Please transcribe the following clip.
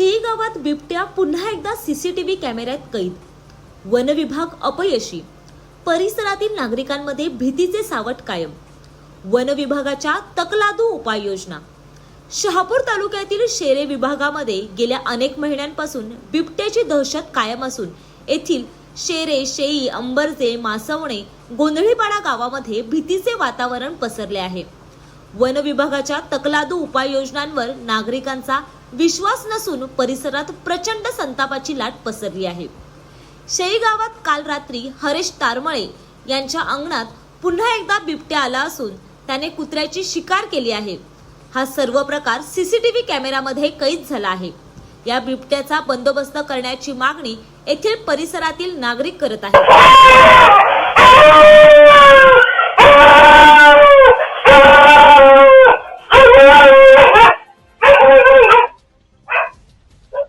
गावात बिबट्या पुन्हा एकदा सीसीटीव्ही कॅमेऱ्यात कैद. वन विभाग अपयशी. परिसरातील नागरिकांमध्ये भीतीचे सावट कायम. वन विभागाच्या तकलादू उपाययोजना. शहापूर तालुक्यातील शेरे विभागामध्ये गेल्या अनेक महिन्यांपासून बिबट्याची दहशत कायम असून येथील शेरे शेई अंबरजे मासवणे गोंधळीपाडा गावामध्ये भीतीचे वातावरण पसरले आहे. वन विभागाच्या तकलादू उपाययोजनांवर नागरिकांचा विश्वास नसून परिसरात प्रचंड संतापाची लाट पसरली आहे. शेई गावात काल रात्री हरेश तारमळे यांच्या अंगणात पुन्हा एकदा बिबट्या आला असून त्याने कुत्र्याची शिकार केली आहे. हा सर्व प्रकार सीसीटीव्ही कॅमेऱ्यामध्ये कैद झाला आहे. या बिबट्याचा बंदोबस्त करण्याची मागणी येथील परिसरातील नागरिक करत आहेत.